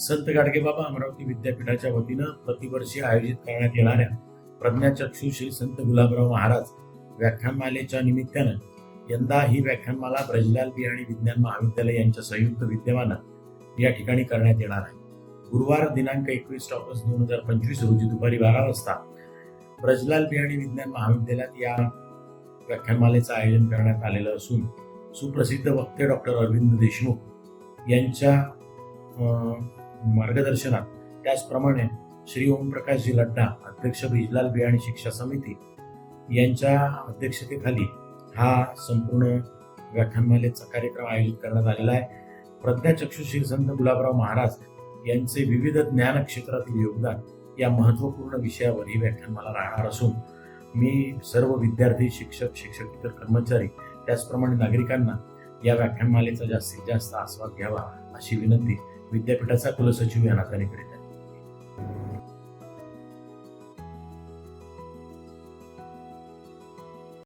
संत गाडगेबाबा अमरावती विद्यापीठाच्या वतीनं प्रतिवर्षी आयोजित करण्यात येणाऱ्या प्रज्ञाचक्षू श्री संत गुलाबराव महाराज व्याख्यानमालेच्या निमित्तानं यंदा ही व्याख्यानमाला ब्रजलाल बिहाणी विज्ञान महाविद्यालय यांच्या संयुक्त विद्यमानं या ठिकाणी करण्यात येणार आहे. गुरुवार दिनांक एकवीस ऑगस्ट दोन हजार पंचवीस रोजी दुपारी बारा वाजता ब्रजलाल बिहाणी विज्ञान महाविद्यालयात या व्याख्यानमालेचं आयोजन करण्यात आलेलं असून सुप्रसिद्ध वक्ते डॉक्टर अरविंद देशमुख यांच्या अं, मार्गदर्शनात. त्याचप्रमाणे श्री ओमप्रकाशजी लड्डा अध्यक्ष ब्रिजलाल बियाणी शिक्षा समिती यांच्या अध्यक्षतेखाली हा संपूर्ण व्याख्यानमालेचा कार्यक्रम आयोजित करण्यात आलेला आहे. प्रज्ञाचक्षु श्री संत गुलाबराव महाराज यांचे विविध ज्ञान क्षेत्रातील योगदान या महत्त्वपूर्ण विषयावर ही व्याख्यानमाला राहणार असून मी सर्व विद्यार्थी शिक्षक शिक्षक इतर कर्मचारी त्याचप्रमाणे नागरिकांना या व्याख्यानमालेचा जास्तीत जास्त आस्वाद घ्यावा अशी विनंती विद्यापीठाचा कुलसचिव या नात्याने करीत आहे.